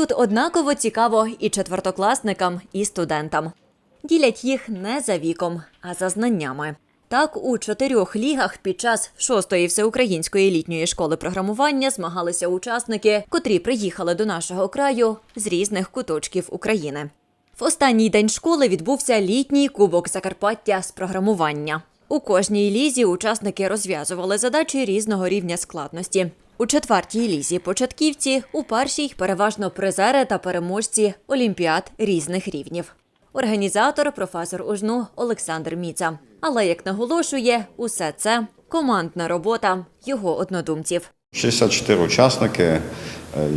Тут однаково цікаво і четвертокласникам, і студентам. Ділять їх не за віком, а за знаннями. Так, у чотирьох лігах під час шостої всеукраїнської літньої школи програмування змагалися учасники, котрі приїхали до нашого краю з різних куточків України. В останній день школи відбувся літній кубок Закарпаття з програмування. У кожній лізі учасники розв'язували задачі різного рівня складності. У четвертій лізі початківці, у першій переважно призери та переможці олімпіад різних рівнів. Організатор, професор УЖНУ Олександр Міца. Але як наголошує, усе це командна робота його однодумців. 64 учасники,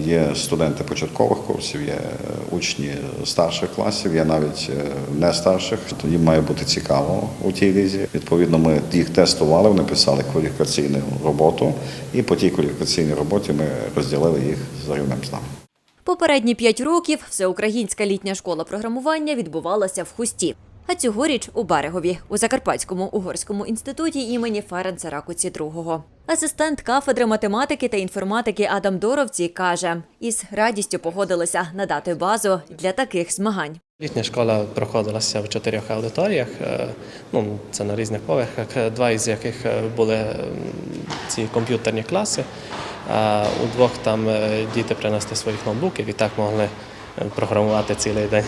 є студенти початкових курсів, є е, учні старших класів, є навіть е, не старших. Їм має бути цікаво у тій лізі. Відповідно, ми їх тестували, вони писали кваліфікаційну роботу, і по тій кваліфікаційній роботі ми розділили їх за рівнем з нами. Попередні п'ять років всеукраїнська літня школа програмування відбувалася в Хусті. А цьогоріч у Берегові у Закарпатському угорському інституті імені Ференца Ракуці II. Асистент кафедри математики та інформатики Адам Доровці каже, із радістю погодилися надати базу для таких змагань. Літня школа проходилася в чотирьох аудиторіях. е, Ну, це на різних поверхах, е, два із яких е, були ці комп'ютерні класи. А у двох там діти принесли своїх ноутбуків і так могли програмувати цілий день.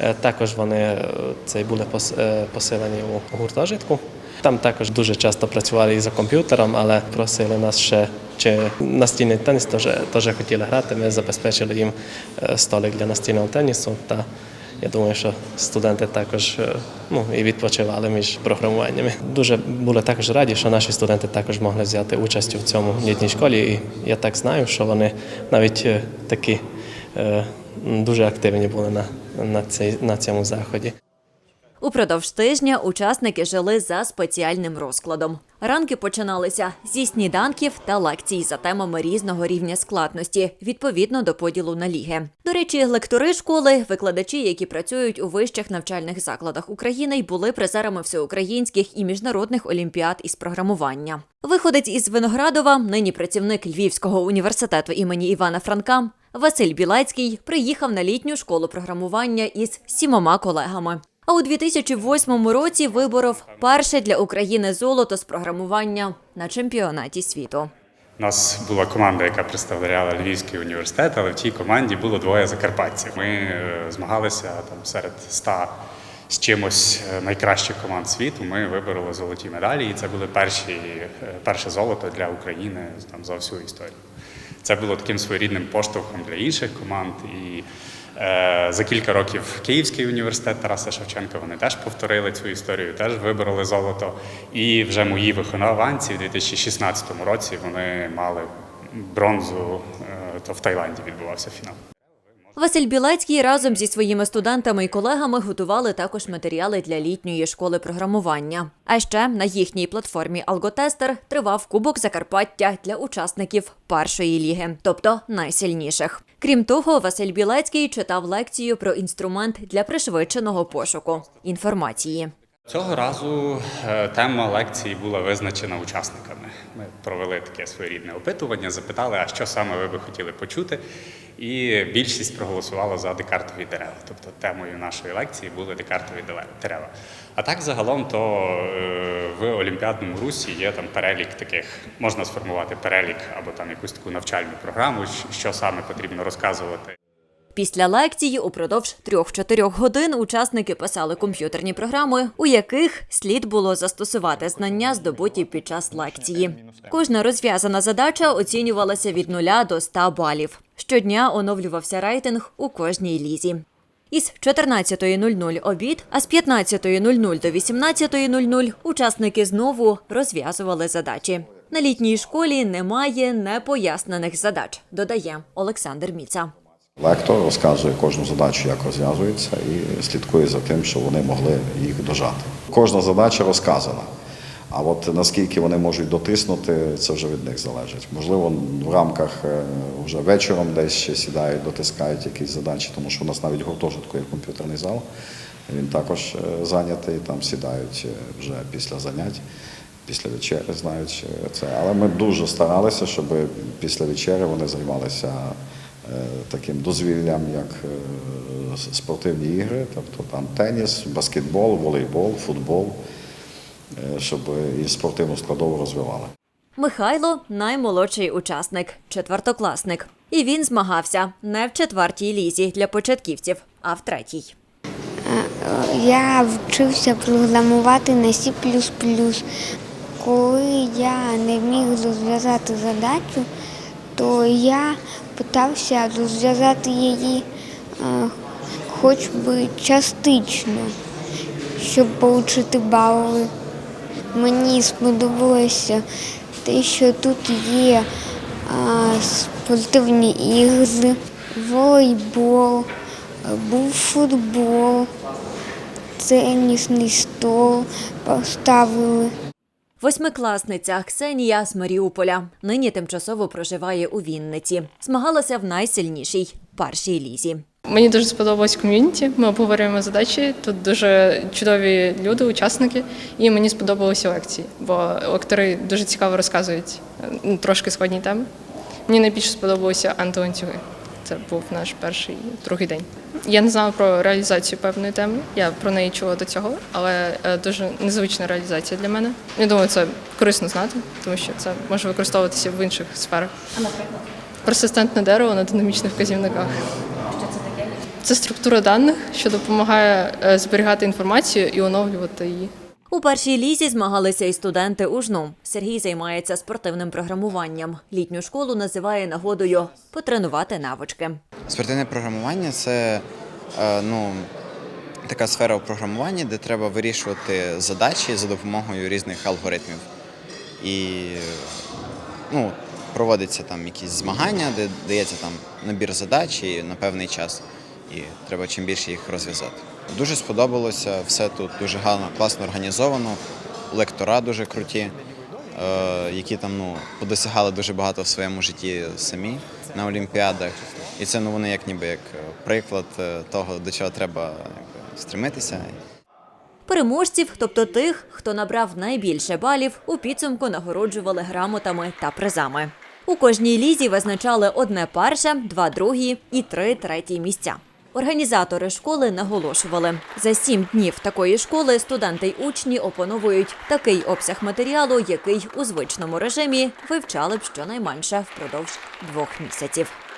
Е, Також вони е, це були е, поселені у гуртожитку. Там також дуже часто працювали і за комп'ютером, але просили нас ще чи настільний теніс теж, теж хотіли грати. Ми забезпечили їм столик для настільного тенісу. Та я думаю, що студенти також ну, і відпочивали між програмуваннями. Дуже були також раді, що наші студенти також могли взяти участь у цьому літній школі. І я так знаю, що вони навіть такі дуже активні були на, на, цей, на цьому заході. Упродовж тижня учасники жили за спеціальним розкладом. Ранки починалися зі сніданків та лекцій за темами різного рівня складності, відповідно до поділу на ліги. До речі, лектори школи, викладачі, які працюють у вищих навчальних закладах України, й були призерами всеукраїнських і міжнародних олімпіад із програмування. Виходець із Виноградова, нині працівник Львівського університету імені Івана Франка, Василь Білацький приїхав на літню школу програмування із сімома колегами. А у 2008 році виборов перше для України золото з програмування на чемпіонаті світу. У нас була команда, яка представляла Львівський університет, але в тій команді було двоє закарпатців. Ми е, змагалися там серед ста з чимось е, найкращих команд світу. Ми вибороли золоті медалі, і це були перші, е, перше золото для України там, за всю історію. Це було таким своєрідним поштовхом для інших команд. І е, за кілька років Київський університет Тараса Шевченка вони теж повторили цю історію, теж вибороли золото. І вже мої вихованці в 2016 році вони мали бронзу, е, то в Таїланді відбувався фінал. Василь Білецький разом зі своїми студентами і колегами готували також матеріали для літньої школи програмування. А ще на їхній платформі Алготестер тривав Кубок Закарпаття для учасників першої ліги, тобто найсильніших. Крім того, Василь Білецький читав лекцію про інструмент для пришвидшеного пошуку інформації. Цього разу е, тема лекції була визначена учасниками. Ми провели таке своєрідне опитування, запитали, а що саме ви би хотіли почути. І більшість проголосувала за декартові дерева. Тобто темою нашої лекції були декартові дерева. А так загалом, то е, в Олімпіадному русі є там перелік таких, можна сформувати перелік або там якусь таку навчальну програму, що саме потрібно розказувати. Після лекції упродовж 3-4 годин учасники писали комп'ютерні програми, у яких слід було застосувати знання, здобуті під час лекції. Кожна розв'язана задача оцінювалася від 0 до 100 балів. Щодня оновлювався рейтинг у кожній лізі. Із 14.00 обід, а з 15.00 до 18.00 учасники знову розв'язували задачі. На літній школі немає непояснених задач, додає Олександр Міца. Лектор розказує кожну задачу, як розв'язується, і слідкує за тим, щоб вони могли їх дожати. Кожна задача розказана. А от наскільки вони можуть дотиснути, це вже від них залежить. Можливо, в рамках е, вже вечором десь ще сідають, дотискають якісь задачі, тому що у нас навіть гуртожитку є комп'ютерний зал. Він також е, зайнятий, там сідають е, вже після занять, після вечері знають це. Але ми дуже старалися, щоб після вечері вони займалися таким дозвіллям, як спортивні ігри, тобто там теніс, баскетбол, волейбол, футбол, щоб і спортивну складову розвивали. Михайло наймолодший учасник, четвертокласник. І він змагався не в четвертій лізі для початківців, а в третій. Я вчився програмувати на C++. Коли я не міг розв'язати задачу, то я питався розв'язати її е, хоч би частично, щоб отримати бали. Мені сподобалося те, що тут є а, спортивні ігри, волейбол, був футбол, тенісний стол поставили. Восьмикласниця Ксенія з Маріуполя нині тимчасово проживає у Вінниці. Змагалася в найсильнішій першій лізі. Мені дуже сподобалось ком'юніті. Ми обговорюємо задачі. Тут дуже чудові люди, учасники, і мені сподобалися лекції, бо лектори дуже цікаво розказують е, трошки складні теми. Мені найбільше сподобалося антиланцюги. Це був наш перший другий день. Я не знала про реалізацію певної теми. Я про неї чула до цього, але е, дуже незвична реалізація для мене. Я думаю, це корисно знати, тому що це може використовуватися в інших сферах. Персистентне дерево на динамічних вказівниках. Це структура даних, що допомагає е, зберігати інформацію і оновлювати її. У першій лізі змагалися і студенти УЖНУ. Сергій займається спортивним програмуванням. Літню школу називає нагодою потренувати навички. Спортивне програмування це е, ну, така сфера у програмуванні, де треба вирішувати задачі за допомогою різних алгоритмів. І ну, проводиться там якісь змагання, де дається там набір задач і на певний час. І треба чим більше їх розв'язати. Дуже сподобалося, все тут дуже гарно, класно організовано, лектора дуже круті, е, які там ну, подосягали дуже багато в своєму житті самі на олімпіадах. І це ну, вони як ніби як е, приклад е, того, до чого треба стремитися. Переможців, тобто тих, хто набрав найбільше балів, у підсумку нагороджували грамотами та призами. У кожній лізі визначали одне перше, два другі і три треті місця. Організатори школи наголошували, за сім днів такої школи студенти й учні опановують такий обсяг матеріалу, який у звичному режимі вивчали б щонайменше впродовж двох місяців.